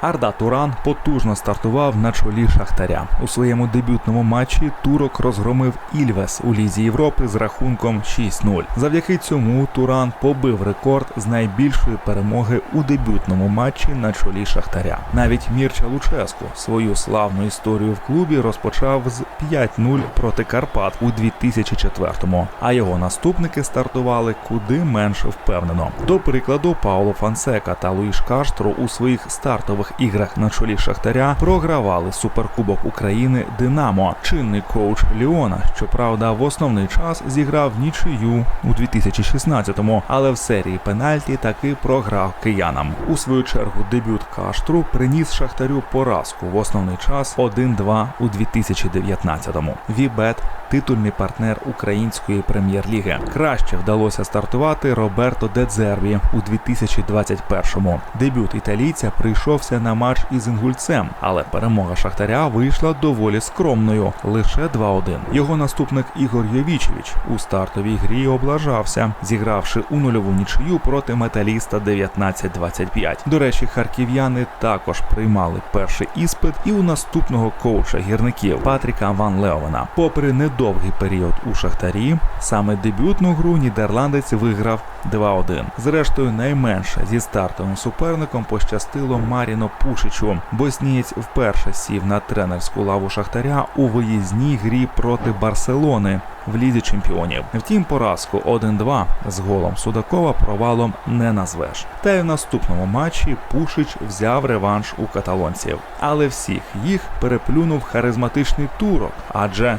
Арда Туран потужно стартував на чолі Шахтаря. У своєму дебютному матчі турок розгромив Ільвес у Лізі Європи з рахунком 6-0. Завдяки цьому Туран побив рекорд з найбільшої перемоги у дебютному матчі на чолі Шахтаря. Навіть Мірча Луческу свою славну історію в клубі розпочав з 5-0 проти Карпат у 2004-му, а його наступники стартували куди менш впевнено. До прикладу, Пауло Фансека та Луїш Каштро у своїх стартових іграх на чолі Шахтаря програвали суперкубок України Динамо. Чинний коуч Ліона, щоправда, в основний час зіграв нічию у 2016-му, але в серії пенальті таки програв киянам. У свою чергу дебют Каштру приніс Шахтарю поразку в основний час 1-2 у 2019-му. Вібет титульний партнер української прем'єр-ліги. Краще вдалося стартувати Роберто Дедзерві у 2021-му. Дебют італійця прийшовся на матч із інгульцем, але перемога Шахтаря вийшла доволі скромною лише 2-1. Його наступник Ігор Йовічевич у стартовій грі облажався, зігравши у нульову нічию проти металіста 19-25. До речі, харків'яни також приймали перший іспит і у наступного коуча гірників Патріка Ван Леовена. Попри недовгий період у Шахтарі, саме дебютну гру нідерландець виграв 2-1. Зрештою, найменше зі стартовим суперником пощастило Маріно Пушичу. Боснієць вперше сів на тренерську лаву Шахтаря у виїзній грі проти Барселони в лізі чемпіонів. Втім, поразку 1-2 з голом Судакова провалом не назвеш. Та й в наступному матчі Пушич взяв реванш у каталонців. Але всіх їх переплюнув харизматичний турок, адже